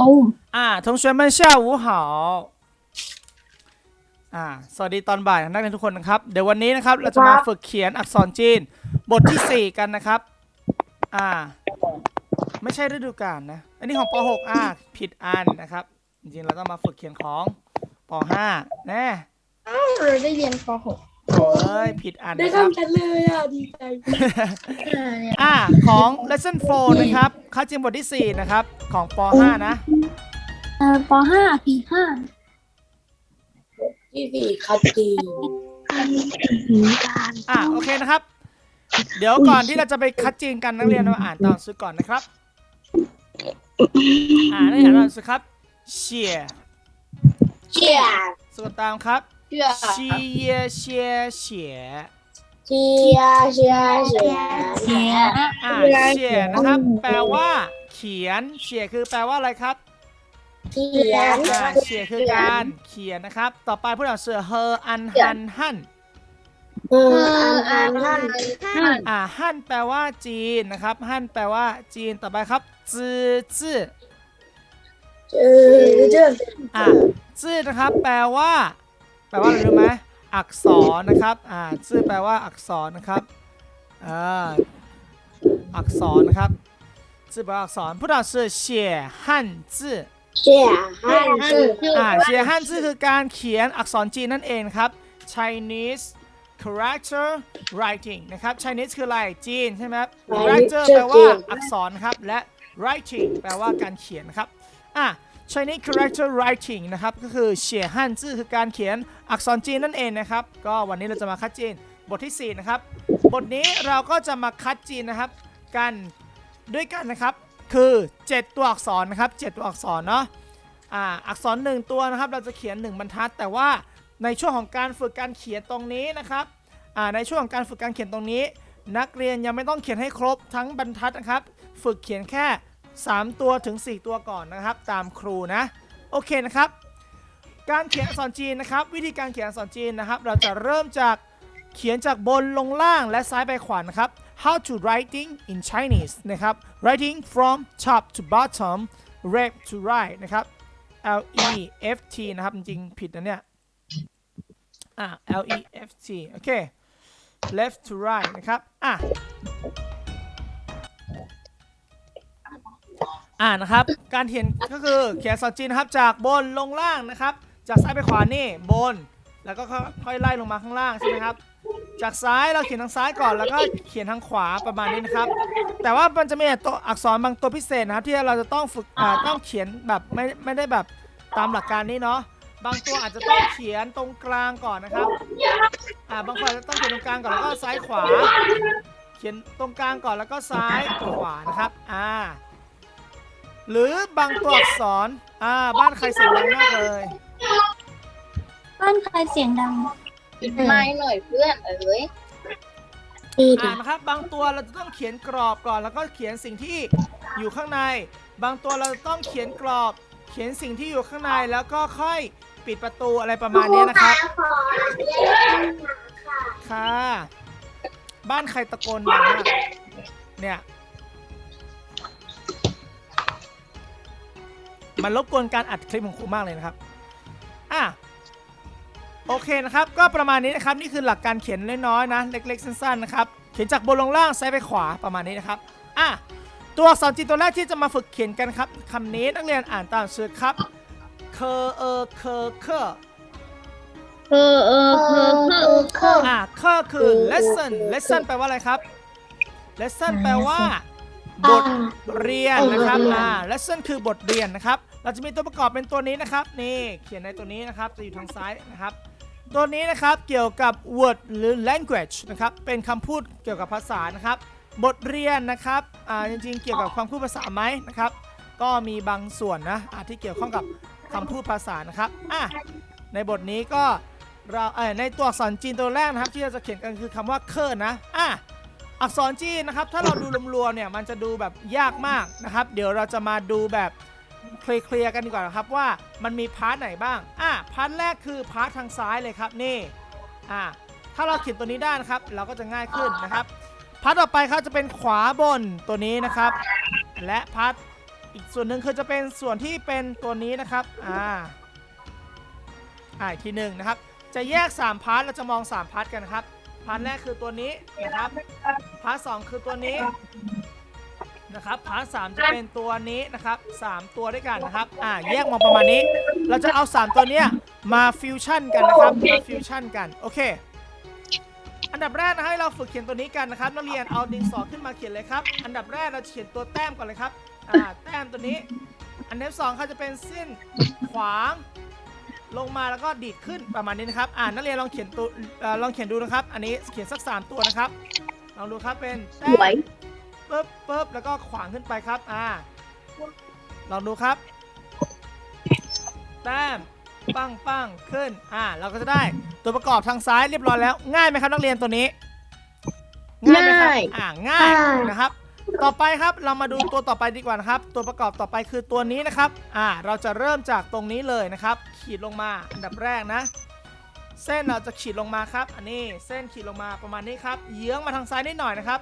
ตูม อ่า同学们下午好อ่า สวัสดีตอนบ่ายนักเรียนทุกคนนะครับ เดี๋ยววันนี้นะครับ เราจะมาฝึกเขียนอักษรจีน บทที่ 4 กันนะครับ อ่า ไม่ใช่ฤดูกาลนะ อันนี้ของป .6 อ่า ผิดอันนะครับ จริงๆ เราต้องมาฝึกเขียนของป .5 แน่ เราได้เรียนป .6 โอ้ยผิดอันได้นะครับ คำชัดเลยอะ ดีใจอ่าเนี่ยอ่าของ lesson 4 นะครับข้าจีนบทที่ 4 นะครับ ของป .5 นะ เอ่อป .5 ปีห้าที่สี่คัดจีนอ่าโอเคนะครับ เดี๋ยวก่อนที่เราจะไปคัดจีนกันนักเรียนมาอ่านตามหนังสือก่อนนะครับ อ่านักเรียนอ่านตามหนังสือครับเฉียเชี่ยสะกดตามครับ เชี่ยชีเยเฉียเฉียเชี่ยเชี่ยเชี่ยเสียอ่าเฉียนะครับ แปลว่า เขียนเฉียคือแปลว่าอะไรครับเขียนอ่าเฉียคือการเขียนนะครับ ต่อไปผู้อ่านเสือเฮออันฮันฮันเอออันอันนั่นอ่าฮั่นแปลว่าจีนนะครับฮั่นแปลว่าจีนต่อไปครับจื้อจื้อเออเจ้าอ่าจื้อนะครับ แปลว่า แปลว่าอะไรรู้ไหมอักษรนะครับอ่าชื่อแปลว่าอักษรนะครับอ่าอักษรนะครับชื่อแปลว่าอักษรพูดเราเสียฮั่นจื้อเสียฮันจืออ่าเสียฮั่นจื้อคือการเขียนอักษรจีนนั่นเองครับ Chinese character writing นะครับ Chinese คืออะไรจีนใช่ไหมครับ character แปลว่าอักษรครับและ writing แปลว่าการเขียนนะครับอะ Chinese character writing นะครับ ก็คือเฉียฮั่นจื้อคือการเขียนอักษรจีนนั่นเองนะครับ ก็วันนี้เราจะมาคัดจีนบทที่ 4 นะครับ บทนี้เราก็จะมาคัดจีนนะครับ กันด้วยกันนะครับ คือ 7 ตัวอักษรนะครับ 7 ตัวอักษรเนาะอ่าอักษร 1 ตัวนะครับ เราจะเขียน 1 บรรทัด แต่ว่าในช่วงของการฝึกการเขียนตรงนี้นะครับอ่าในช่วงของการฝึกการเขียนตรงนี้ นักเรียนยังไม่ต้องเขียนให้ครบทั้งบรรทัดนะครับ ฝึกเขียนแค่ 3 ตัวถึง 4 ตัวก่อนนะครับ ตามครูนะ โอเคนะครับ การเขียนอักษรจีนนะครับ วิธีการเขียนอักษรจีนนะครับ เราจะเริ่มจากเขียนจากบนลงล่างและซ้ายไปขวานะครับ how to writing in Chinese นะครับ writing from top to bottom left to right นะครับ L E F T นะครับ จริงๆผิดนะเนี่ยอ่า L E F T โอเค left to right นะครับ อะ อ่านะครับ การเขียนก็คือเขียนอักษรจีนครับจากบนลงล่างนะครับ จากซ้ายไปขวานี่บน แล้วก็ค่อยไล่ลงมาข้างล่างใช่ไหมครับ จากซ้ายเราเขียนทางซ้ายก่อนแล้วก็เขียนทางขวาประมาณนี้นะครับ แต่ว่ามันจะมีตัวอักษรบางตัวพิเศษนะครับ ที่เราจะต้องฝึกอ่าต้องเขียนแบบไม่ไม่ได้แบบตามหลักการนี้เนาะบางตัวอาจจะต้องเขียนตรงกลางก่อนนะครับ อ่า บางคนจจะต้องเขียนตรงกลางก่อนแล้วก็ซ้ายขวา เขียนตรงกลางก่อนแล้วก็ซ้ายขวานะครับ อ่า หรือบางตัวอักษรอ่าบ้านใครเสียงดังมากเลยบ้านใครเสียงดังไม่หน่อยเพื่อนเอ้ยอ่านนะครับบางตัวเราจะต้องเขียนกรอบก่อน แล้วก็เขียนสิ่งที่อยู่ข้างใน บางตัวเราจะต้องเขียนกรอบ เขียนสิ่งที่อยู่ข้างในแล้วก็ค่อยปิดประตูอะไรประมาณนี้นะครับ ค่ะ บ้านใครตะโกนดังมากเนี่ย มันรบกวนการอัดคลิปของครูมากเลยนะครับอะโอเคนะครับ ก็ประมาณนี้นะครับ นี่คือหลักการเขียนน้อยๆนะ เล็ก ๆ สั้นๆนะครับ เขียนจากบนลงล่างซ้ายไปขวาประมาณนี้นะครับอะตัวอักษรจีนตัวแรกที่จะมาฝึกเขียนกันครับคำนี้นักเรียนอ่านตามชื่อครับ เคอเออเคอเคอเออเออเออเออเคออะเคอคือ lesson lesson แปลว่าอะไรครับ lesson แปลว่า บทเรียนนะครับอ่า lesson คือบทเรียนนะครับ เราจะมีตัวประกอบเป็นตัวนี้นะครับ นี่เขียนในตัวนี้นะครับ จะอยู่ทางซ้ายนะครับ ตัวนี้นะครับเกี่ยวกับ word หรือ language นะครับ เป็นคำพูดเกี่ยวกับภาษานะครับ บทเรียนนะครับ อ่า จริงๆ เกี่ยวกับความพูดภาษาไหมนะครับ ก็มีบางส่วนนะอ่าที่เกี่ยวข้องกับคำพูดภาษานะครับ อะ ในบทนี้ก็เราเออในตัวอักษรจีนตัวแรกนะครับ ที่เราจะเขียนกันคือคำว่าเคอร์นะ อะ อักษรจีนนะครับ ถ้าเราดูรวมๆเนี่ยมันจะดูแบบยากมากนะครับ เดี๋ยวเราจะมาดูแบบเคลียร์ๆกันดีกว่านะครับว่ามันมีพาร์ทไหนบ้างอะพาร์ทแรกคือพาร์ททางซ้ายเลยครับนี่อะถ้าเราเขียนตัวนี้ได้นะครับ เราก็จะง่ายขึ้นนะครับพาร์ทต่อไปครับจะเป็นขวาบนตัวนี้นะครับ และพาร์ทอีกส่วนหนึ่งคือจะเป็นส่วนที่เป็นตัวนี้นะครับอ่าอ่าอีกทีหนึ่งนะครับ จะแยก 3 พาร์ทเราจะมอง 3 พาร์ทกันนครับ พาร์ทแรกคือตัวนี้นะครับพาร์ทสองคือตัวนี้นะครับพาร์ทสามจะเป็นตัวนี้นะครับสามตัวด้วยกันนะครับอ่าแยกมาประมาณนี้ เราจะเอา3ตัวเนี้ยมาฟิวชั่นกันนะครับมาฟิวชั่นกันโอเคอันดับแรกนะให้เราฝึกเขียนตัวนี้กันนะครับนักเรียนเอาดินสอขึ้นมาเขียนเลยครับ อันดับแรกเราจะเขียนตัวแต้มก่อนเลยครับอ่าแต้มตัวนี้ อันดับสองเขาจะเป็นเส้นขวาง ลงมาแล้วก็ดีดขึ้นประมาณนี้นะครับอ่านักเรียนลองเขียนตัวเอ่อลองเขียนดูนะครับ อันนี้เขียนสักสามตัวนะครับลองดูครับเป็นแต้ม ปึ๊บปึ๊บแล้วก็ขวางขึ้นไปครับ อ่า ลองดูครับ แต้ม ปังปังขึ้น อ่า เราก็จะได้ตัวประกอบทางซ้ายเรียบร้อยแล้ว ง่ายไหมครับนักเรียนตัวนี้ ง่ายไหมครับ ง่าย อ่า ง่ายง่ายนะครับ ต่อไปครับเรามาดูตัวต่อไปดีกว่านะครับ ตัวประกอบต่อไปคือตัวนี้นะครับ อ่า เราจะเริ่มจากตรงนี้เลยนะครับ ขีดลงมาอันดับแรกนะ เส้นเราจะขีดลงมาครับ อันนี้เส้นขีดลงมาประมาณนี้ครับ เยื้องมาทางซ้ายนิดหน่อยนะครับ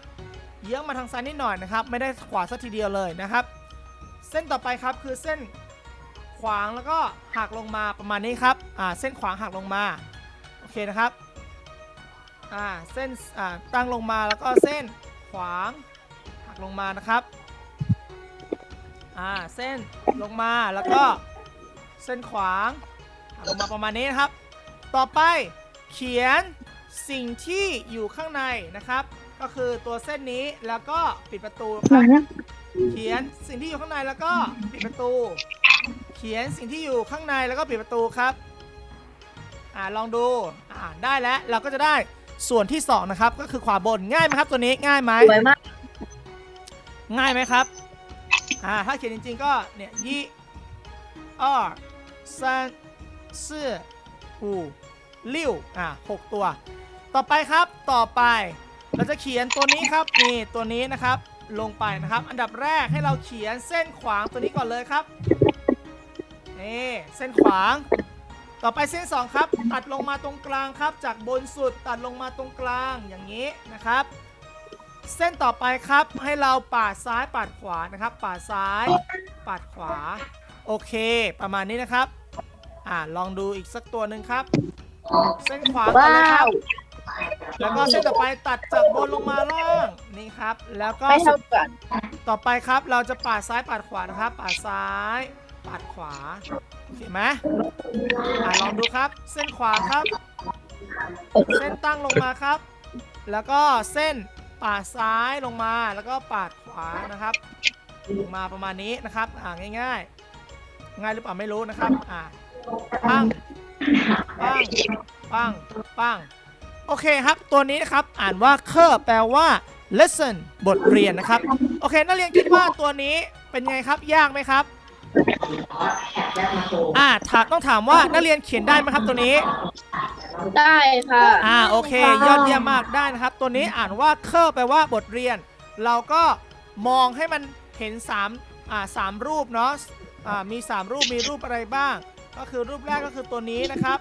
เยื้องมาทางซ้ายนิดหน่อยนะครับ ไม่ได้ขวาสักทีเดียวเลยนะครับ เส้นต่อไปครับคือเส้นขวางแล้วก็หักลงมาประมาณนี้ครับ อ่า เส้นขวางหักลงมา โอเคนะครับ อ่า เส้น อ่า ตั้งลงมาแล้วก็เส้นขวาง ลงมานะครับ อ่า เส้นลงมาแล้วก็เส้นขวางหักลงมาประมาณนี้นะครับ ต่อไปเขียนสิ่งที่อยู่ข้างในนะครับ ก็คือตัวเส้นนี้แล้วก็ปิดประตูครับเขียนสิ่งที่อยู่ข้างในแล้วก็ปิดประตู เขียนสิ่งที่อยู่ข้างในแล้วก็ปิดประตูครับ อ่าลองดูอ่าได้แล้วเราก็จะได้ส่วนที่สองนะครับ ก็คือขวาบนง่ายไหมครับตัวนี้ง่ายไหมสวยมาก ง่ายไหมครับ อ่า ถ้าเขียนจริงๆก็เนี่ยยี่อ้อซันซื่อหูลิ่วอ่าหกตัว ต่อไปครับ ต่อไป เราจะเขียนตัวนี้ครับนี่ตัวนี้นะครับ ลงไปนะครับ อันดับแรกให้เราเขียนเส้นขวางตัวนี้ก่อนเลยครับ นี่เส้นขวาง ต่อไปเส้นสองครับ ตัดลงมาตรงกลางครับ จากบนสุดตัดลงมาตรงกลางอย่างนี้นะครับ เส้นต่อไปครับให้เราปาดซ้ายปาดขวานะครับ ปาดซ้ายปาดขวา โอเค ประมาณนี้นะครับ อ่าลองดูอีกสักตัวหนึ่งครับ เส้นขวาก่อนเลยครับ แล้วก็เส้นต่อไปตัดจากบนลงมาล่างนี่ครับ แล้วก็ไม่เท่ากันต่อไปครับเราจะปาดซ้ายปาดขวานะครับ ปาดซ้ายปาดขวาโอเคไหมอ่าลองดูครับ เส้นขวาครับ เส้นตั้งลงมาครับ แล้วก็เส้น ปาดซ้ายลงมาแล้วก็ปาดขวานะครับลงมาประมาณนี้นะครับอ่าง่ายๆ ง่ายหรือเปล่าไม่รู้นะครับอ่าปังปังปังปังโอเคครับตัวนี้นะครับอ่านว่าเคอร์แปลว่า lesson บทเรียนนะครับ โอเค นักเรียนคิดว่าตัวนี้เป็นไงครับยากไหมครับ อ่าถามต้องถามว่านักเรียนเขียนได้ไหมครับตัวนี้ ได้ค่ะ อ่าโอเค ยอดเยี่ยมมากได้นะครับ ตัวนี้อ่านว่าเคอร์แปลว่าบทเรียน เราก็มองให้มันเห็น3อ่าสามรูปเนาะอ่ามี 3 รูปมีรูปอะไรบ้าง ก็คือรูปแรกก็คือตัวนี้นะครับ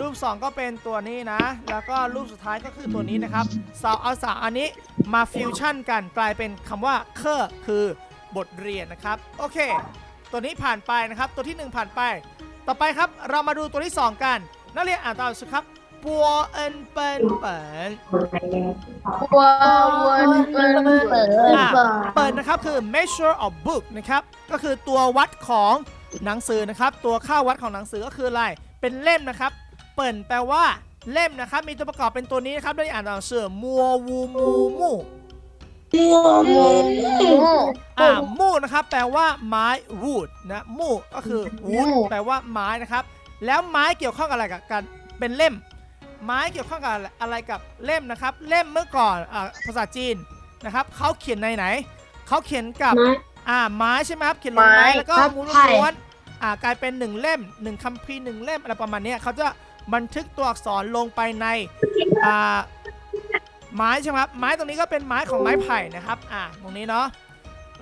รูป 2 ก็เป็นตัวนี้นะ แล้วก็รูปสุดท้ายก็คือตัวนี้นะครับสาวเอาสามอันนี้มาฟิวชั่นกันกลายเป็นคำว่าเคอร์คือบทเรียนนะครับ โอเค ตัวนี้ผ่านไปนะครับ ตัวที่ 1 ผ่านไป ต่อไปครับเรามาดูตัวที่ 2 กัน นักเรียนอ่านตามสิครับปัวเอินเปินเปินตัววนเปิดเปิดอะเปิดนะครับคือ measure of book นะครับก็คือตัววัดของหนังสือนะครับ ตัวค่าวัดของหนังสือก็คืออะไรเป็นเล่มนะครับ เปิ่นแปลว่าเล่มนะครับ มีตัวประกอบเป็นตัวนี้นะครับได้อ่านตามเสือมัววูมูมู อ่ามูนะครับแปลว่าไม้ wood นะมูก็คือ wood แปลว่าไม้นะครับ แล้วไม้เกี่ยวข้องกับอะไรกับการเป็นเล่ม ไม้เกี่ยวข้องกับอะไรกับเล่มนะครับ เล่มเมื่อก่อนอาภาษาจีนนะครับเขาเขียนในไหนเขาเขียนกับอ่าไม้ใช่ไหมครับเขียนลงไม้ไม้แล้วก็ครับม้วนใช่ม้วนอ่ากลายเป็นหนึ่งเล่มหนึ่งคัมภีร์หนึ่งเล่มอะไรประมาณเนี้ยเขาจะบันทึกตัวอักษรลงไปในอ่า ไม้ใช่ไหมครับไม้ตรงนี้ก็เป็นไม้ของไม้ไผ่นะครับอ่าตรงนี้เนาะ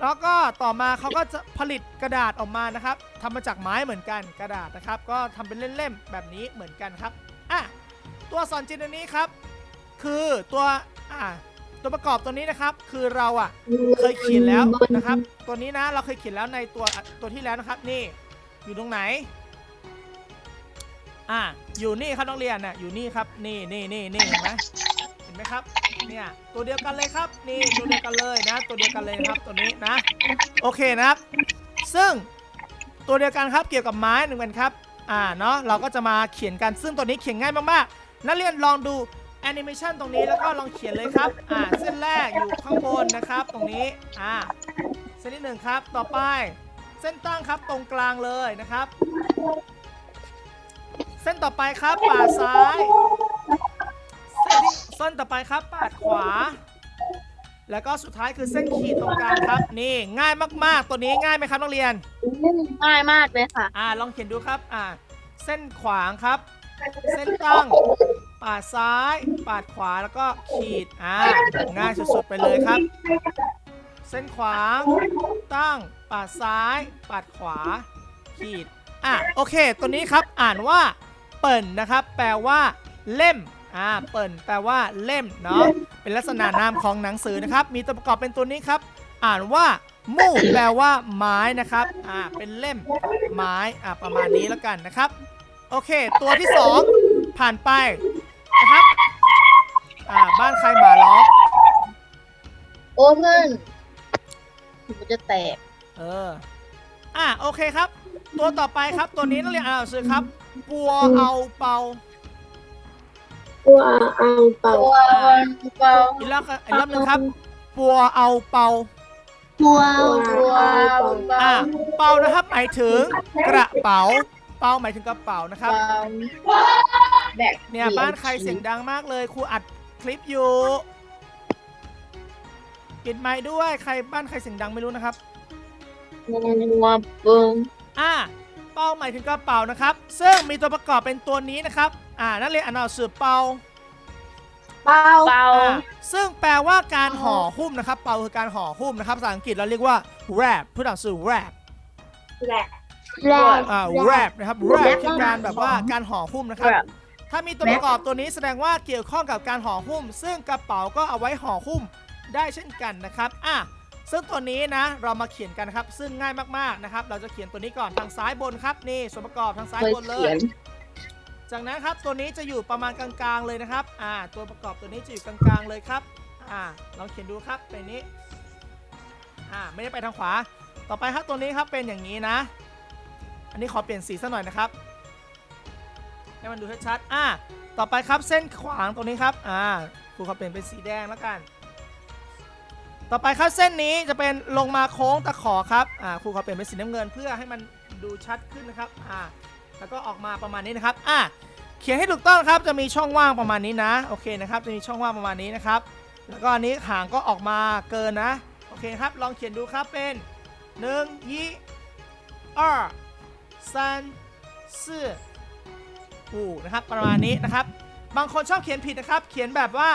แล้วก็ต่อมาเขาก็จะผลิตกระดาษออกมานะครับทำมาจากไม้เหมือนกันกระดาษนะครับ ก็ทำเป็นเล่มๆแบบนี้เหมือนกันครับอะตัวสอักษรจีนอันนี้ครับ คือตัวอ่าตัวประกอบตัวนี้นะครับ คือเราอะเคยเขียนแล้วนะครับ ตัวนี้นะเราเคยเขียนแล้วในตัวตัวที่แล้วนะครับ นี่อยู่ตรงไหนอ่าอยู่นี่ครับน้องเรียนน่ะอยู่นี่ครับ นี่นี่นี่นี่เห็นไหม มครับ เนี่ยตัวเดียวกันเลยครับ นี่ตัวเดียวกันเลยนะ ตัวเดียวกันเลยนะครับตัวนี้นะ โอเคนะครับ ซึ่งตัวเดียวกันครับเกี่ยวกับไม้หนึ่งเป็นครับ อ่าเนาะเราก็จะมาเขียนกันซึ่งตัวนี้เขียนง่ายมากๆนักเรียนลองดูแอนิเมชันตรงนี้แล้วก็ลองเขียนเลยครับ อ่าเส้นแรกอยู่ข้างบนนะครับ ตรงนี้ อ่าเส้นที่หนึ่งครับ ต่อไป เส้นตั้งครับตรงกลางเลยนะครับ เส้นต่อไปครับป่าซ้าย เส้นที่ ส้นต่อไปครับปาดขวา แล้วก็สุดท้ายคือเส้นขีดตรงกลางครับ นี่ง่ายมากๆ ตัวนี้ง่ายไหมครับนักเรียน ง่ายมากเลยค่ะ อ่าลองเขียนดูครับอ่าเส้นขวางครับ เส้นตั้งปาดซ้าย ปาดขวาแล้วก็ขีดอ่าง่ายสุดๆไปเลยครับ เส้นขวาง ตั้ง ปาดซ้าย ปาดขวา ขีดอะโอเค ตัวนี้ครับอ่านว่าเปิ่นนะครับ แปลว่า เล่ม อ่าเปิ่นแปลว่าเล่มเนาะเป็นลักษณะนามของหนังสือนะครับ มีตัวประกอบเป็นตัวนี้ครับ อ่านว่ามู่แปลว่าไม้นะครับอ่าเป็นเล่มไม้อ่าประมาณนี้แล้วกันนะครับ โอเค ตัวที่สองผ่านไปนะครับอ่าบ้านใครหมาร้องโอเพ่นมันจะแตก เอออะโอเคครับ ตัวต่อไปครับตัวนี้นักเรียนอ่านหนังสือครับปัวเอาเปา ตัวอังเปา ตัววันเปาอีกรอบครับอีกรอบหนึงครับ ปัวเอาเปา ตัวตัวอะเปานะครับหมายถึงกระเป๋า เปาหมายถึงกระเป๋านะครับ แบบเนี่ยบ้านใครเสียงดังมากเลยครูอัดคลิปอยู่ปิดไมค์ด้วยใครบ้านใครเสียงดังไม่รู้นะครับ งัวปึงอ่าเป้าหมายถึงกระเป๋านะครับ ซึ่งมีตัวประกอบเป็นตัวนี้นะครับ อ่านักเรียนอ่านหนังสือเปาเปาเปา อ่าซึ่งแปลว่าการห่อหุ้มนะครับ เปาคือการห่อหุ้มนะครับภาษาอังกฤษเราเรียกว่า wrap พูดหนังสือ wrap แรกแรก อ่า wrap นะครับ wrap wrap คือการแบบว่าการห่อหุ้มนะครับถ้ามีตัวประกอบตัวนี้แสดงว่าเกี่ยวข้องกับการห่อหุ้ม ซึ่งกระเป๋าก็เอาไว้ห่อหุ้มได้เช่นกันนะครับอะซึ่งตัวนี้นะเรามาเขียนกันนะครับ ซึ่งง่ายมากๆนะครับ เราจะเขียนตัวนี้ก่อนทางซ้ายบนครับนี่ส่วนประกอบทางซ้ายเคยบนเลเขียยน จากนั้นครับตัวนี้จะอยู่ประมาณกลางๆเลยนะครับอ่าตัวประกอบตัวนี้จะอยู่กลางๆเลยครับอ่าลองเขียนดูครับเป็นนี้อ่าไม่ได้ไปทางขวา ต่อไปครับตัวนี้ครับเป็นอย่างนี้นะ อันนี้ขอเปลี่ยนสีสักหน่อยนะครับให้มันดูชัดๆอ่าต่อไปครับเส้นขวางตรงนี้ครับอ่าครูขอเปลี่ยนเป็นสีแดงแล้วกัน ต่อไปครับเส้นนี้จะเป็นลงมาโค้งตะขอครับอ่าครูขอเปลี่ยนเป็นสีน้ำเงินเพื่อให้มันดูชัดขึ้นนะครับอ่า แล้วก็ออกมาประมาณนี้นะครับ อ่ะ เขียนให้ถูกต้องครับ จะมีช่องว่างประมาณนี้นะ โอเคนะครับ จะมีช่องว่างประมาณนี้นะครับ แล้วก็อันนี้หางก็ออกมาเกินนะ โอเคครับ ลองเขียนดูครับ เป็นหนึ่งยี่二三四五นะครับ ประมาณนี้นะครับ บางคนชอบเขียนผิดนะครับ เขียนแบบว่า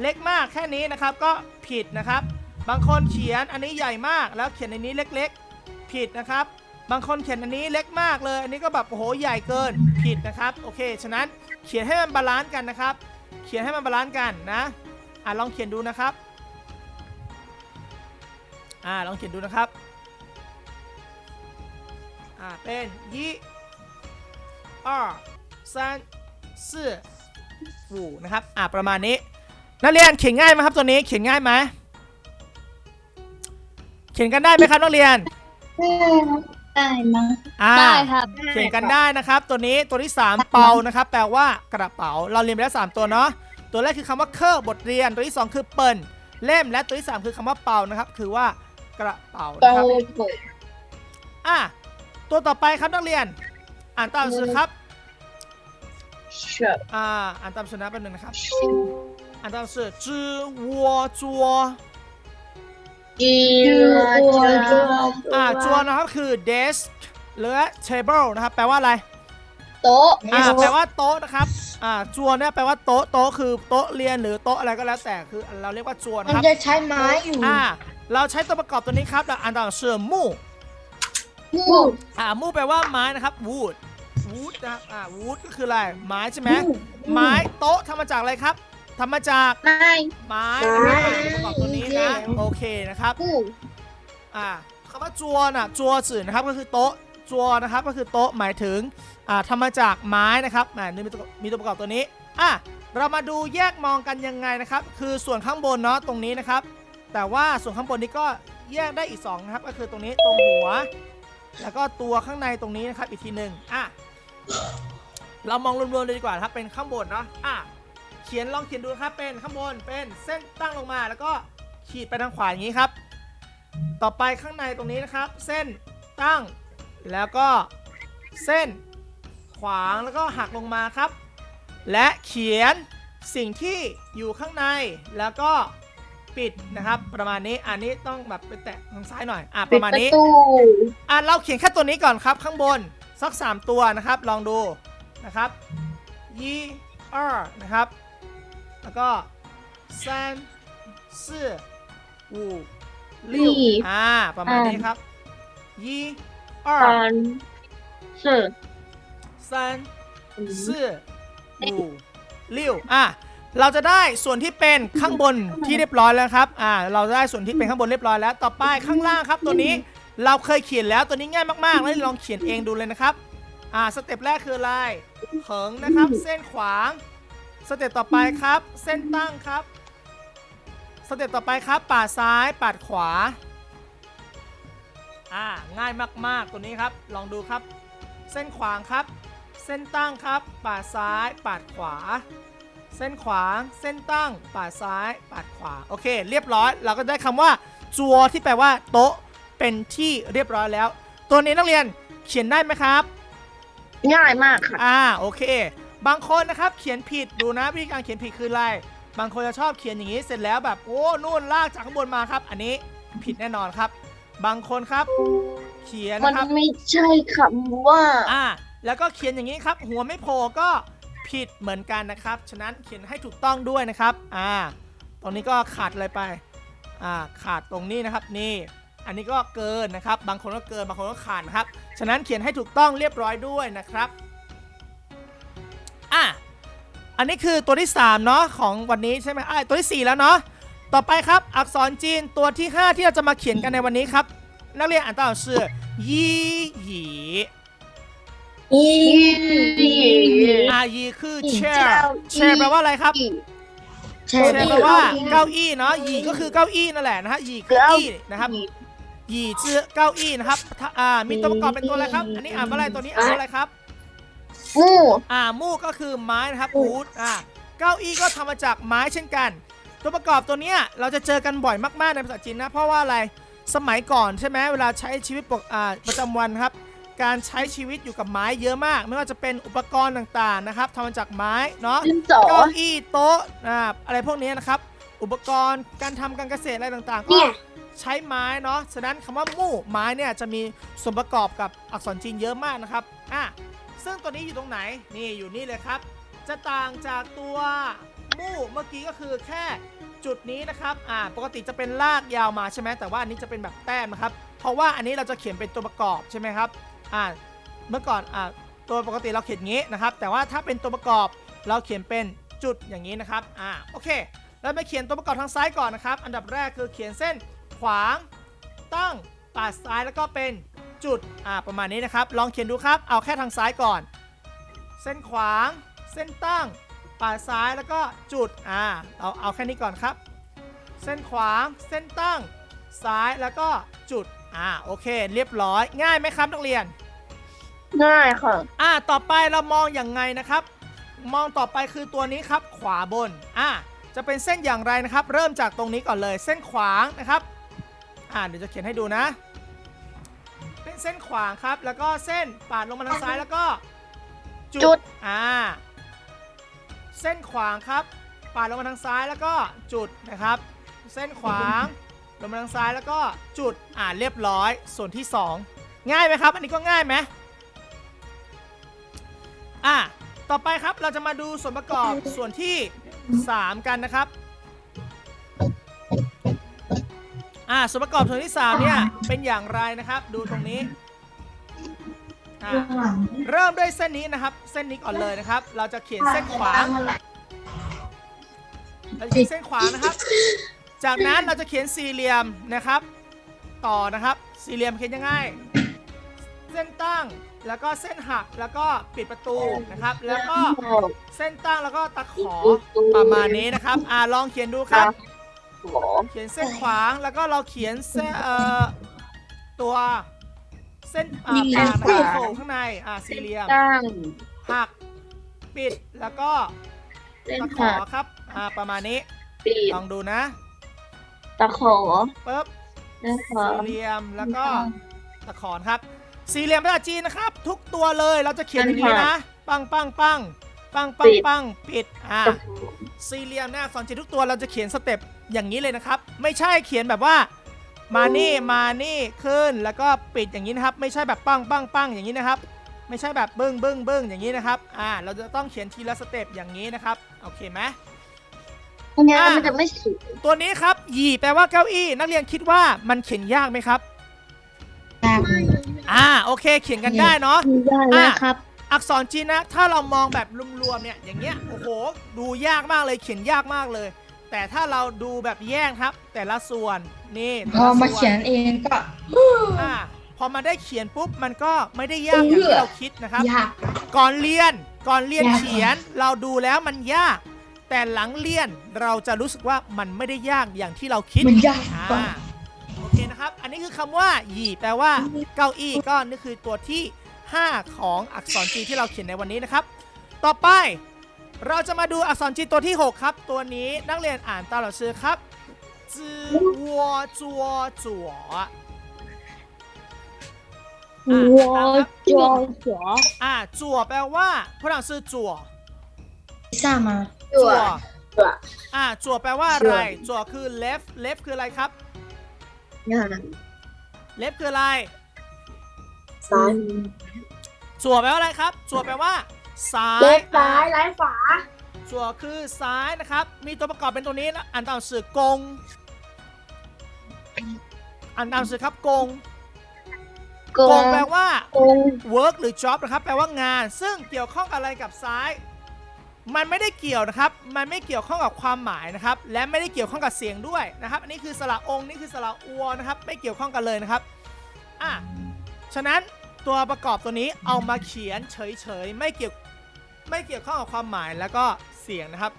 เล็กมากแค่นี้นะครับ ก็ผิดนะครับ บางคนเขียนอันนี้ใหญ่มาก แล้วเขียนอันนี้เล็กๆ ผิดนะครับ บางคนเขียนอันนี้เล็กมากเลย อันนี้ก็แบบโอ้โหใหญ่เกินผิดนะครับ โอเค ฉะนั้นเขียนให้มันบาลานซ์กันนะครับ เขียนให้มันบาลานซ์กันนะ อ่ะลองเขียนดูนะครับ อ่าลองเขียนดูนะครับ อ่าเป็นยี่二三四五นะครับ อ่าประมาณนี้ นักเรียนเขียนง่ายไหมครับตัวนี้ เขียนง่ายไหมเขียนกันได้ไหมครับนักเรียน ได้มั้งอ่าได้ครับ เขียนกันได้นะครับ ตัวนี้ตัวที่ 3 เปานะครับ แปลว่ากระเป๋า เราเรียนไปแล้ว 3 ตัวเนาะ ตัวแรกคือคำว่าเคอร์บทเรียน ตัวที่ 2 คือเปิ่นเล่ม และตัวที่ 3 คือคำว่าเปานะครับ คือว่ากระเป๋าเปานะครับเปิดอะตัวต่อไปครับนักเรียน อ่านตามหนังสือครับเชือกอ่าอ่านตามสุนัขแป๊บนึงนะครับ อ่านตามหนังสือจื้อวัวจัว จีวัวจัวอ่าจัวนะครับคือ desk หรือ table นะครับแปลว่าอะไรโต๊ะอ่าแปลว่าโต๊ะนะครับอ่าจวนเนี่ยแปลว่าโต๊ะโต๊ะคือโต๊ะเรียนหรือโต๊ะอะไรก็แล้วแต่คือเราเรียกว่าจวนมันครับจะใช้ไม้อยู่อ่าเราใช้ตัวประกอบตัวนี้ครับเราอ่านต่อเสือมู่มูอ่ามู่แปลว่าไม้นะครับ wood wood นะครับอ่า wood ก็คืออะไรไม้ใช่ไหมไม้โต๊ะทำมาจากอะไรครับ ททำมาจากนายไม้ไม้นะครับส่วนประกอบตัวนี้นะโอเคนะครับผู้อ่าคำว่าจัวน่ะจัวสื่อนะครับก็คือโต๊ะจัวนะครับก็คือโต๊ะหมายถึงอ่าทำมาจากไม้นะครับอ่ามีตัวมีตัวประกอบตัวนี้อะเรามาดูแยกมองกันยังไงนะครับ คือส่วนข้างบนเนาะตรงนี้นะครับ แต่ว่าส่วนข้างบนนี้ก็แยกได้อีกสองนะครับก็คือตรงนี้ตรงหัว แล้วก็ตัวข้างในตรงนี้นะครับอีกทีหนึ่งอะเรามองรวมๆเลยดีกว่านะครับเป็นข้างบนเนาะอะ เขียนลองเขียนดูนะครับเป็นข้างบนเป็นเส้นตั้งลงมาแล้วก็ขีดไปทางขวาอย่างนี้ครับ ต่อไปข้างในตรงนี้นะครับ เส้นตั้ง แล้วก็เส้นขวางแล้วก็หักลงมาครับ และเขียนสิ่งที่อยู่ข้างในแล้วก็ปิดนะครับ ประมาณนี้อันนี้ต้องแบบไปแตะทางซ้ายหน่อยอะปปิดระมาณประนี้ตูอะเราเขียนแค่ตัวนี้ก่อนครับ ข้างบนสัก 3 ตัวนะครับ ลองดูนะครับยี二นะครับ แล้วก็三四五六อ่าประมาณนี้ครับยี二 ตอนเสือ 三四五六อ่ะเราจะได้ส่วนที่เป็นข้างบนที่เรียบร้อยแล้วครับอ่าเราจะได้ส่วนที่เป็นข้างบนเรียบร้อยแล้วต่อไปข้างล่างครับตัวนี้ เราเคยเขียนแล้วตัวนี้ง่ายมากๆแล้วลองเขียนเองดูเลยนะครับ อ่าสเต็ปแรกคืออะไรเหิงนะครับ เส้นขวาง สเต็ปต่อไปครับ เส้นตั้งครับ สเต็ปต่อไปครับ ปาดซ้ายปาดขวา อ่า ง่ายมากๆ ตัวนี้ครับ ลองดูครับ เส้นขวางครับ เส้นตั้งครับ ปาดซ้าย ปาดขวา เส้นขวาง เส้นตั้ง ปาดซ้าย ปาดขวา โอเค เรียบร้อย เราก็ได้คำว่า จัวที่แปลว่า โต๊ะ เป็นที่เรียบร้อยแล้ว ตัวนี้นักเรียนเขียนได้ไหมครับ ง่ายมากค่ะ อ่า โอเค บางคนนะครับเขียนผิดดูนะวิธีการเขียนผิดคืออะไร บางคนจะชอบเขียนอย่างนี้เสร็จแล้วแบบโอ้นู่นลากจากข้างบนมาครับ อันนี้ผิดแน่นอนครับ บางคนครับ เขียนมันนะครับไม่ใช่คำว่า อ่าแล้วก็เขียนอย่างนี้ครับ หัวไม่โผล่ก็ผิดเหมือนกันนะครับ ฉะนั้นเขียนให้ถูกต้องด้วยนะครับอ่าตรงนี้ก็ขาดอะไรไปอ่าขาดตรงนี้นะครับนี่ อันนี้ก็เกินนะครับ บางคนก็เกินบางคนก็ขาดนะครับ ฉะนั้นเขียนให้ถูกต้องเรียบร้อยด้วยนะครับ อะอันนี้คือตัวที่ 3 เนาะของวันนี้ใช่ไหมอะตัวที่ 4 แล้วเนาะต่อไปครับอักษรจีนตัวที่ 5 ที่เราจะมาเขียนกันในวันนี้ครับ นักเรียนอ่านตามชื่อยี่หยีอีอายีคือ chair chair แปลว่าอะไรครับใช่ chair แปลว่าเก้าอี้เนาะหยีก็คือเก้าอี้นั่นแหละนะฮะหยีคือเก้าอี้นะครับหยีชื่อเก้าอี้นะครับถ้าอ่ามีตัวประกอบเป็นตัวอะไรครับ อันนี้อ่านว่าอะไรตัวนี้อ่านว่าอะไรครับ งูอ่ามูกก็คือไม้นะครับวูดอ่าเก้าอี้ก็ทำมาจากไม้เช่นกัน ตัวประกอบตัวเนี้ยเราจะเจอกันบ่อยมากๆในภาษาจีนนะ เพราะว่าอะไรสมัยก่อนใช่ไหมเวลาใช้ชีวิตปกอ่าประจำวันครับ การใช้ชีวิตอยู่กับไม้เยอะมาก ไม่ว่าจะเป็นอุปกรณ์ต่างๆนะครับทำมาจากไม้เนาะ ดินสอ เก้าอี้โต๊ะอ่าอะไรพวกนี้นะครับ อุปกรณ์การทำการเกษตรอะไรต่างๆก็เนี่ยใช้ไม้เนาะฉะนั้นคำว่ามู่ไม้เนี่ยจะมีส่วนประกอบกับอักษรจีนเยอะมากนะครับอะ ซึ่งตัวนี้อยู่ตรงไหน นี่อยู่นี่เลยครับ จะต่างจากตัวมู่เมื่อกี้ก็คือแค่จุดนี้นะครับ อ่า ปกติจะเป็นลากยาวมาใช่ไหม แต่ว่าอันนี้จะเป็นแบบแต้มนะครับ เพราะว่าอันนี้เราจะเขียนเป็นตัวประกอบใช่ไหมครับ อ่า เมื่อก่อน อ่า ตัวปกติเราเขียนงี้นะครับ แต่ว่าถ้าเป็นตัวประกอบเราเขียนเป็นจุดอย่างนี้นะครับ อ่า โอเคเราไปเขียนตัวประกอบทางซ้ายก่อนนะครับ อันดับแรกคือเขียนเส้นขวาง ตั้งปาดซ้ายแล้วก็เป็น จุด อ่า ประมาณนี้นะครับ ลองเขียนดูครับ เอาแค่ทางซ้ายก่อน เส้นขวาง เส้นตั้งปาดซ้ายแล้วก็จุด อ่า เอา เอาแค่นี้ก่อนครับ เส้นขวาง เส้นตั้ง ซ้ายแล้วก็จุด อ่า โอเค เรียบร้อย ง่ายไหมครับนักเรียน ง่ายค่ะ อ่า ต่อไปเรามองอย่างไงนะครับ มองต่อไปคือตัวนี้ครับ ขวาบน อ่า จะเป็นเส้นอย่างไรนะครับ เริ่มจากตรงนี้ก่อนเลย เส้นขวางนะครับ อ่า เดี๋ยวจะเขียนให้ดูนะ เป็นเส้นขวางครับ แล้วก็เส้นปาดลงมาทางซ้ายแล้วก็จุดอ่าเส้นขวางครับ ปาดลงมาทางซ้ายแล้วก็จุดนะครับ เส้นขวางลงมาทางซ้ายแล้วก็จุดอ่าเรียบร้อย ส่วนที่สองง่ายไหมครับ อันนี้ก็ง่ายไหมอะต่อไปครับเราจะมาดูส่วนประกอบส่วนที่ 3 กันนะครับ อะส่วนประกอบส่วนที่3เนี่ยเป็นอย่างไรนะครับ ดูตรงนี้อะเริ่มด้วยเส้นนี้นะครับ เส้นนี้ก่อนเลยนะครับ เราจะเขียนเส้นขวางเราจะเขียนเส้นขวางนะครับ จากนั้นเราจะเขียนสี่เหลี่ยมนะครับ ต่อนะครับ สี่เหลี่ยมเขียนยังไงเส้นตั้งแล้วก็เส้นหักแล้วก็ปิดประตูนะครับ แล้วก็เส้นตั้งแล้วก็ตะขอประมาณนี้นะครับ อ่าลองเขียนดูครับ เขียนเส้นขวางแล้วก็เราเขียนเส้นเอ่อตัวเส้นอ่าปากนะครับโผล่ข้างในอ่าสี่เหลี่ยมตั้งหักปิดแล้วก็เส้นตะขอผ่าครับอ่าประมาณนี้ปีดลองดูนะตะขอปึ๊บ เส้นขอ สี่เหลี่ยมแล้วก็ตะขอครับ สี่เหลี่ยมภาษาจีนนะครับ ทุกตัวเลยเราจะเขียนอย่างนี้นะ ปังปังปัง ปังปังปังปิดอ่าตะขอสี่เหลี่ยมเนี่ยอักษรจีนทุกตัวเราจะเขียนสเต็ปอย่างนี้เลยนะครับ ไม่ใช่เขียนแบบว่า มานี่มานี่ขึ้นแล้วก็ปิดอย่างนี้นะครับ ไม่ใช่แบบปังปังปังอย่างนี้นะครับ ไม่ใช่แบบบึ้งบึ้งบึ้งอย่างนี้นะครับอ่าเราจะต้องเขียนทีละสเต็ปอย่างนี้นะครับโอเคไหมไม่งั้นอะมันจะไม่สวยตัวนี้ครับหยีแปลว่าเก้าอี้ นักเรียนคิดว่ามันเขียนยากไหมครับยากอ่าโอเคเขียนกันได้เนาะได้นะครับ อักษรจีนนะ ถ้าเรามองแบบรวมๆเนี่ยอย่างเงี้ยโอ้โหดูยากมากเลยเขียนยากมากเลย แต่ถ้าเราดูแบบแยกครับ แต่ละส่วนนี่พแต่อละมาส่วเขียนเองก็อ่าพอมาได้เขียนปุ๊บมันก็ไม่ได้ยากอย่างที่เราคิดนะครับ ยาก ก่อนเรียนก่อนเรียนยาก เขียนเราดูแล้วมันยาก แต่หลังเรียนเราจะรู้สึกว่ามันไม่ได้ยากอย่างที่เราคิด มันยากอ่ากว่าโอเคนะครับ อันนี้คือคำว่า หยีแปลว่าเก้าอี้ก็นี่คือตัวที่ 5 ของอักษรจีนที่เราเขียนในวันนี้นะครับ ต่อไปเราจะมาดูอักษรจีนตัวที่ 6 ครับ ตัวนี้นักเรียนอ่านตามหลักสือครับจือวัวจัวจัวอะวัวตามครับจวหัวอ่าจัวแปลว่าฝรั่งชื่อจัวพิซซ่ามาจัวจัวอ่าจัวแปลว่าอะไรจัวคือ left left คืออะไรครับเนี่ย left คืออะไร ซ้ายจั่วแปลว่าอะไรครับจั่วแปลว่า ซ้ายเล็กซ้ายอะไร้ฝาจั่วคือซ้ายนะครับ มีตัวประกอบเป็นตัวนี้นะอ่านตามสื่อกงอ่านตามสื่อครับกงโกกงงแปลว่าโกง work หรือ job นะครับแปลว่างาน ซึ่งเกี่ยวข้องกับอะไรกับซ้าย มันไม่ได้เกี่ยวนะครับ มันไม่เกี่ยวข้องกับความหมายนะครับ และไม่ได้เกี่ยวข้องกับเสียงด้วยนะครับ อันนี้คือสระองค์นี่คือสระอัวนะครับ ไม่เกี่ยวข้องกันเลยนะครับอะ ฉะนั้นตัวประกอบตัวนี้เอามาเขียนเฉยๆไม่เกี่ยวไม่เกี่ยวข้องกับความหมายแล้วก็เสียงนะครับ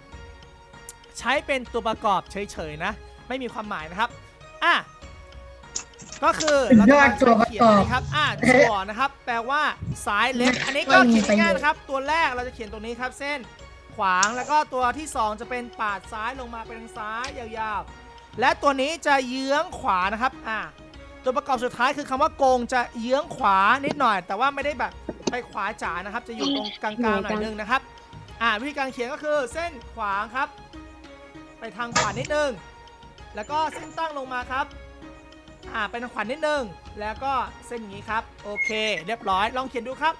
ใช้เป็นตัวประกอบเฉยๆนะ ไม่มีความหมายนะครับอะก็คือเราจะมาใช้เขียนนนี้ครับอะจั่วนะครับ แปลว่าซ้ายเล็กอันนี้ก็เขียนง่ายนะครับ ตัวแรกเราจะเขียนตรงนี้ครับ เส้นขวางแล้วก็ตัวที่สองจะเป็นปาดซ้ายลงมาเป็นซ้ายยาวๆ และตัวนี้จะเยื้องขวานะครับอะ ตัวประกอบสุดท้ายคือคำว่าโกงจะเยื้องขวานิดหน่อย แต่ว่าไม่ได้แบบไปขวาจ๋านะครับ จะอยู่ตรงกลางๆหน่อยนึงนะครับ อ่าวิธีการเขียนก็คือเส้นขวางครับ ไปทางขวานิดนึง แล้วก็เส้นตั้งลงมาครับ อ่าไปทางขวานิดนึง แล้วก็เส้นอย่างนี้ครับ โอเค เรียบร้อย ลองเขียนดูครับ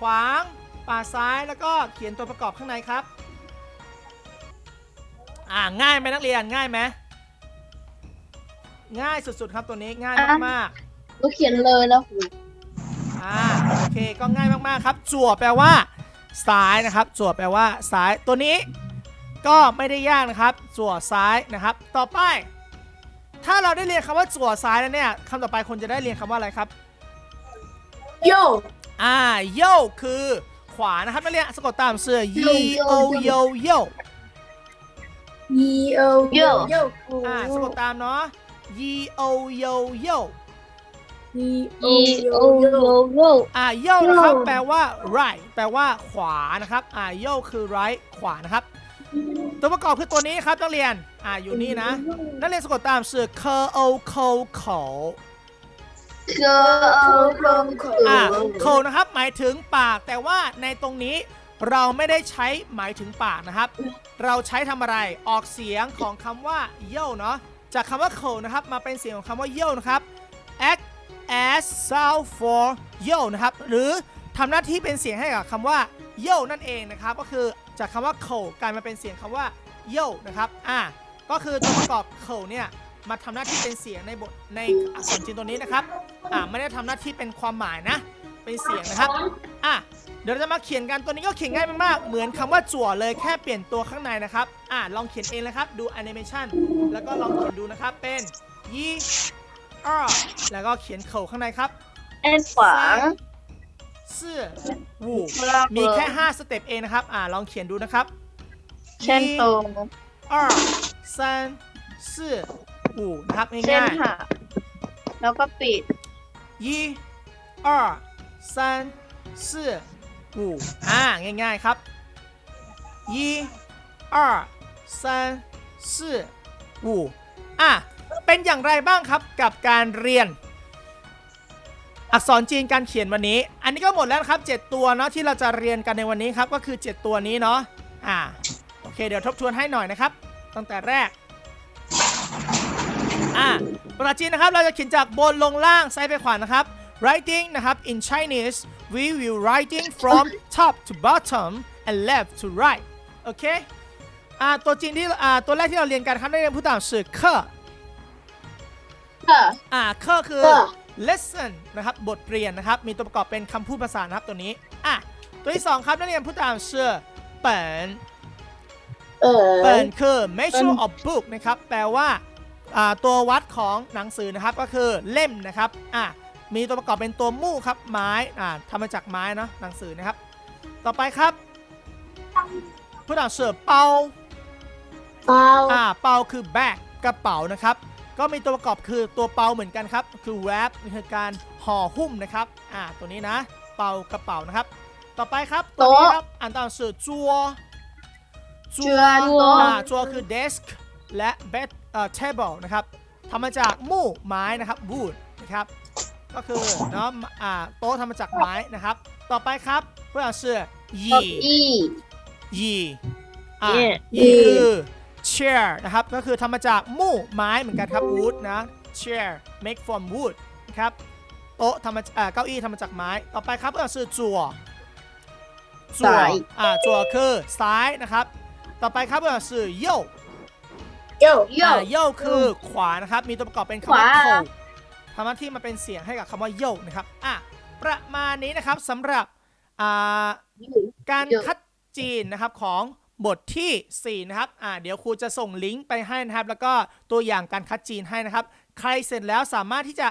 ขวางป่าซ้ายแล้วก็เขียนตัวประกอบข้างในครับ อ่าง่ายไหมนักเรียนง่ายไหม ง่ายสุดๆครับตัวนี้ง่ายมากๆก็เขียนเลยแล้วหูอ่าโอเคก็ง่ายมากๆครับ จั่วแปลว่าซ้ายนะครับ จั่วแปลว่าซ้ายตัวนี้ ก็ไม่ได้ยากนะครับ จั่วซ้ายนะครับ ต่อไป ถ้าเราได้เรียนคำว่าจั่วซ้ายแล้วเนี่ยคำต่อไปคนจะได้เรียนคำว่าอะไรครับ โย อ่าโยคือขวานะครับนักเรียนสะกดตามเสื้อ y o yo yo ยีโอโย โยอ่าสะกดตามเนาะ y o yo yo ยีโอโยโยโยอ่าโยนะครับแปลว่า right แปลว่าขวานะครับอ่าโยคือ right ขวานะครับ ตัวประกอบคือตัวนี้ครับนักเรียนอ่าอยู่นี่นะ นักเรียนสะกดตามสื่อ k o k o k o เกอโลมโคอ่า k o นะครับ หมายถึงปาก แต่ว่าในตรงนี้เราไม่ได้ใช้หมายถึงปากนะครับ เราใช้ทำอะไรออกเสียงของคำว่าโยเนาะ จากคำว่า k o นะครับมาเป็นเสียงของคำว่าโยนะครับ act as sound for yo นะครับหรือทำหน้าที่เป็นเสียงให้กับคำว่า yo นั่นเองนะครับก็คือจากคำว่า ko กลายมาเป็นเสียงคำว่า yo นะครับอ่าก็คือตัวประกอบ ko เนี่ยมาทำหน้าที่เป็นเสียงในบทในอักษรจีนตัวนี้นะครับอ่าไม่ได้ทำหน้าที่เป็นความหมายนะ เป็นเสียงนะครับ อ่ะ เดี๋ยวเราจะมาเขียนกันตัวนี้ก็เขียนง่ายมากๆ เหมือนคำว่าจั่วเลยแค่เปลี่ยนตัวข้างในนะครับ อ่าลองเขียนเองเลยครับ ดูแอนิเมชันแล้วก็ลองเขียนดูนะครับ เป็นยีอ้อแล้วก็เขียนเข่าข้างในครับ แอนขวาง ซื่อวู ลาก มีแค่ 5 สเต็ปเองนะครับ อ่าลองเขียนดูนะครับ เช่นตรง 二三四五นะครับ เส้น ง่าย หักแล้วก็ปิด ๆ一二 三四五อ่าง่ายๆครับ一二三四五อ่ะเป็นอย่างไรบ้างครับกับการเรียน อักษรจีนการเขียนวันนี้ อันนี้ก็หมดแล้วนะครับ 7 ตัวเนาะที่เราจะเรียนกันในวันนี้ครับ ก็คือ 7 ตัวนี้เนาะอ่าโอเค เดี๋ยวทบทวนให้หน่อยนะครับ ตั้งแต่แรก อ่าภาษาจีนนะครับ เราจะเขียนจากบนลงล่างซ้ายไปขวานะครับ writing นะครับ in Chinese we will writing from top to bottom and left to right โอเคอ่าตัวจีนที่อ่าตัวแรกที่เราเรียนกันครับนักเรียนผู้ต่างสื่อเคอค่ะอ่าเคอคือเคอ lesson นะครับบทเรียนนะครับ มีตัวประกอบเป็นคำพูดภาษานะครับตัวนี้อะตัวที่สองครับนักเรียนผู้ต่างสื่อเปินเออเปินคือ measure of book นะครับ แปลว่าอ่าตัววัดของหนังสือนะครับก็คือเล่มนะครับอะ มีตัวประกอบเป็นตัวมู่ครับไม้อ่าทำมาจากไม้เนาะหนังสือนะครับ ต่อไปครับผู้ต่างสื่อเปาเปล่าอ่าเปาคือ bag กระเป๋านะครับ ก็มีตัวประกอบคือตัวเปาเหมือนกันครับ คือ wrap คือการห่อหุ้มนะครับอ่าตัวนี้นะ เปากระเป๋านะครับ ต่อไปครับตัวนี้ครับอ่านตามสื่อจัวเจือโต๊ะอ่าจัวคือ desk และ bed เอ่อ table นะครับทำมาจากมู่ไม้นะครับ wood นะครับ ก็คือเนาะอ่าโต๊ะทำมาจากไม้นะครับ ต่อไปครับเพื่อนชื่อยีเก้าอี้ยีอ่าเนี่ยยียีคือ chair นะครับ ก็คือทำมาจากมู่ไม้เหมือนกันครับ wood นะ chair make from wood นะครับโต๊ะทำมาอ่าเก้าอี้ทำมาจากไม้ ต่อไปครับเพื่อนชื่อจัวจัวซ้ายอ่าจัวคือซ้ายนะครับ ต่อไปครับเพื่อนชื่อโยโยโยอ่าโยกคือขวานะครับ มีตัวประกอบเป็นคำว่าขวาโคทำหน้าที่มาเป็นเสียงให้กับคำว่าโยกนะครับอะประมาณนี้นะครับสำหรับการคัดจีนนะครับของบทที่ 4 นะครับอ่าเดี๋ยวครูจะส่งลิงก์ไปให้นะครับ แล้วก็ตัวอย่างการคัดจีนให้นะครับ ใครเสร็จแล้วสามารถที่จะ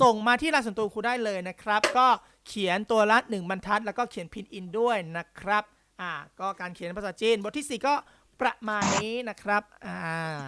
ส่งมาที่ไลน์ส่วนตัวครูได้เลยนะครับ ก็เขียนตัวละ 1 บรรทัด แล้วก็เขียนพินอินด้วยนะครับอ่าก็การเขียนภาษาจีน บทที่ 4 ก็ประมาณนี้นะครับอ่า